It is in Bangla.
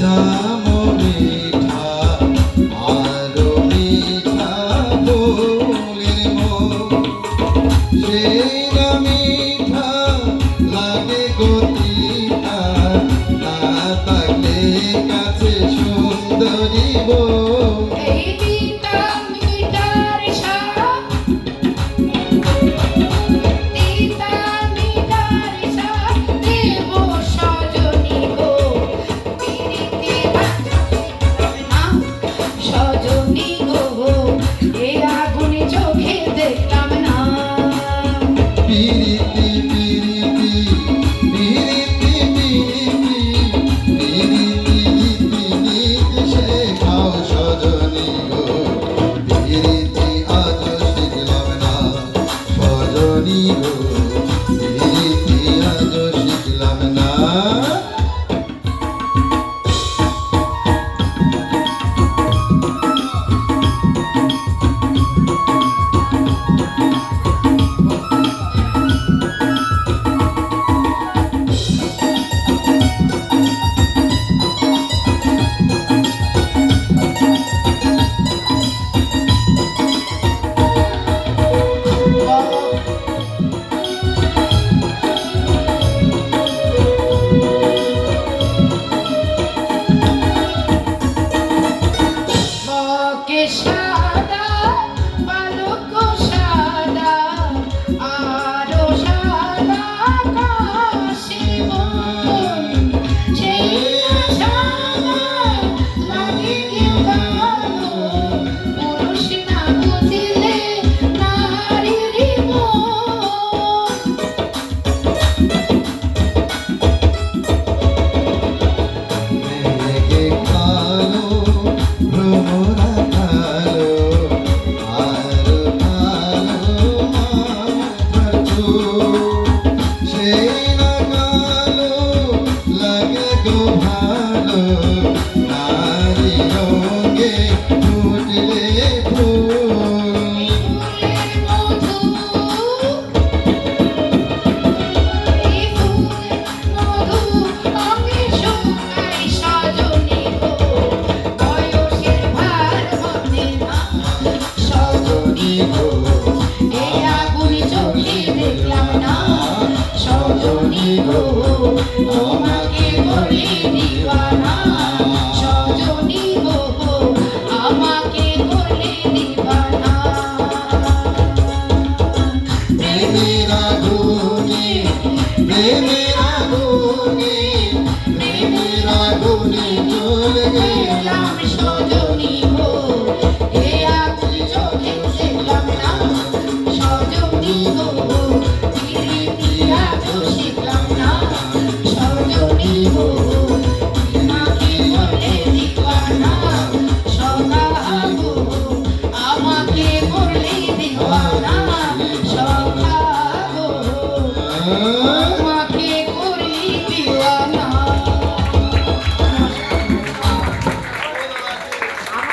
যা তোমাকে ধরে দিবানা সজনী গো আমাকে ধরে দিবানা। প্রেমের আগুনে প্রেমের